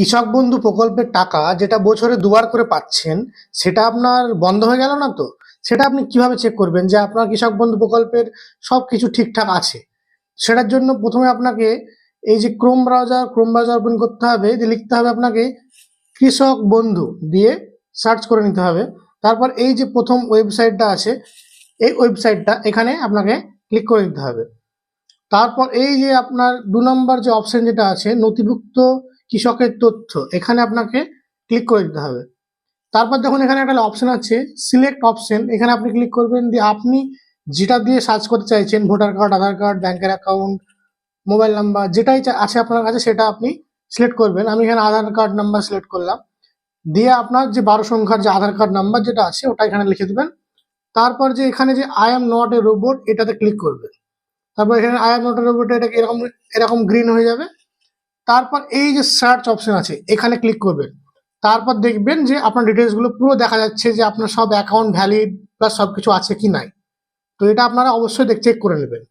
কৃষক বন্ধু প্রকল্পের টাকা যেটা বছরে দুবার করে পাচ্ছেন, সেটা আপনার বন্ধ হয়ে গেল না তো? সেটা আপনি কীভাবে চেক করবেন যে আপনার কৃষক বন্ধু প্রকল্পের সব কিছু ঠিকঠাক আছে? সেটার জন্য প্রথমে আপনাকে এই যে Chrome browser Chrome browser open করতে হবে, দিয়ে লিখতে হবে আপনাকে কৃষক বন্ধু দিয়ে সার্চ করে নিতে হবে। তারপর এই যে প্রথম ওয়েবসাইটটা আছে, এই ওয়েবসাইটটা এখানে আপনাকে ক্লিক করে দিতে হবে। তারপর এই যে আপনার দু নম্বর যে অপশন যেটা আছে, নথিভুক্ত কৃষকের তথ্য। এখানে আপনাকে ক্লিক করে দিতে হবে। তারপর যখন এখানে একটা অপশন আছে সিলেক্ট অপশন এখানে আপনি ক্লিক করবেন দিয়ে আপনি যেটা দিয়ে সার্চ করতে চাইছেন ভোটার কার্ড আধার কার্ড ব্যাংকের অ্যাকাউন্ট মোবাইল নাম্বার যেটাই আছে আপনার কাছে সেটা আপনি সিলেক্ট করবেন। আমি এখানে আধার কার্ড নাম্বার সিলেক্ট করলাম। দিয়ে আপনার যে বারো সংখ্যার যে আধার কার্ড নাম্বার যেটা আছে, ওটা এখানে লিখে দেবেন। তারপর যে এখানে যে I am not a robot এটাতে ক্লিক করবেন। তারপর এখানে I am not a robot এটা এরকম এরকম গ্রিন হয়ে যাবে? তারপর এই যে সার্চ অপশন আছে, এখানে ক্লিক করবেন। তারপর দেখবেন যে আপনার ডিটেলসগুলো পুরো দেখা যাচ্ছে যে আপনার সব অ্যাকাউন্ট ভ্যালিড প্লাস সব কিছু আছে কি নাই। তো এটা আপনারা অবশ্যই দেখ চেক করে নেবেন।